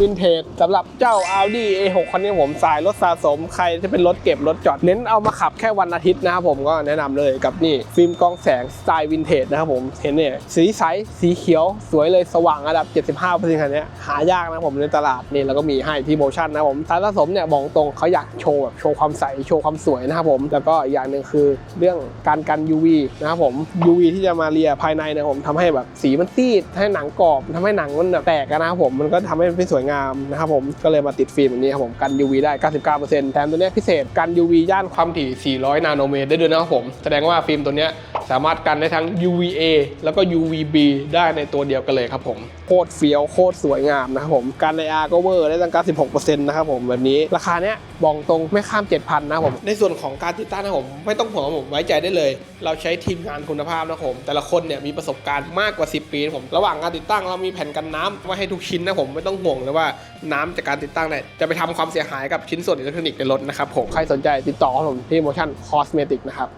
วินเทจสำหรับเจ้า Audi A6 คันนี้ผมสายรถสะสมใครที่เป็นรถเก็บรถจอด เน้นเอามาขับแค่วันอาทิตย์นะครับผมก็แนะนำเลยกับนี่ ฟิล์มกองแสงสไตล์วินเทจนะครับผมเห็นเนี่ยสีใสสีเขียวสวยเลยสว่างระดับ 75%คันนี้หายากนะผมในตลาดนี่เราก็มีให้ที่โมชั่นนะผมสายสะสมเนี่ยบอกตรงเขาอยากโชว์แบบโชว์ความใสโชว์ความสวยนะครับผมแล้วก็อีกอย่างหนึ่งคือเรื่องการกัน UV นะครับผม UV ที่จะมาเลียภายในเนยผมทำให้แบบสีมันซีดให้หนังกรอบทำให้หนังมันแบบแตกนะครับผมมันก็ทำให้ไม่สวยงามนะครับผมก็เลยมาติดฟิล์มแบบนี้ครับผมกัน UV ได้ 99%แถมตัวนี้พิเศษกัน UV ย่านความถี่ 400 นาโนเมตรได้ด้วยนะครับผม แสดงว่าฟิล์มตัวนี้ สามารถกันได้ทั้ง UVA แล้วก็ UVB ได้ในตัวเดียวกันเลยครับผม โคตรเฟี้ยวโคตรสวยงามนะครับผมการใน R ก็เวอร์ได้ตั้ง 96%นะครับผมแบบนี้ราคาเนี้ยบอกตรงไม่ข้าม 7,000 นะครับผม ในส่วนของการติดตั้งนะครับผมไม่ต้องห่วงครับผมไว้ใจได้เลย เราใช้ทีมงานคุณภาพนะครับผม แต่ละคนเนี่ยมีประสบการณ์มากกว่า 10 ปีนะครับผมระหว่างการติดตั้งเรามีแผ่นกันน้ำไว้ให้ทุกชิ้นนะผมไม่ต้องห่วงเลยว่าน้ำจากการติดตั้งเนี่ยจะไปทำความเสียหายกับชิ้นส่วนอิเล็กทรอนิกส์ในรถนะครับผมใครสนใจติดต่อครับผมที่ Motion Cosmetic นะครับ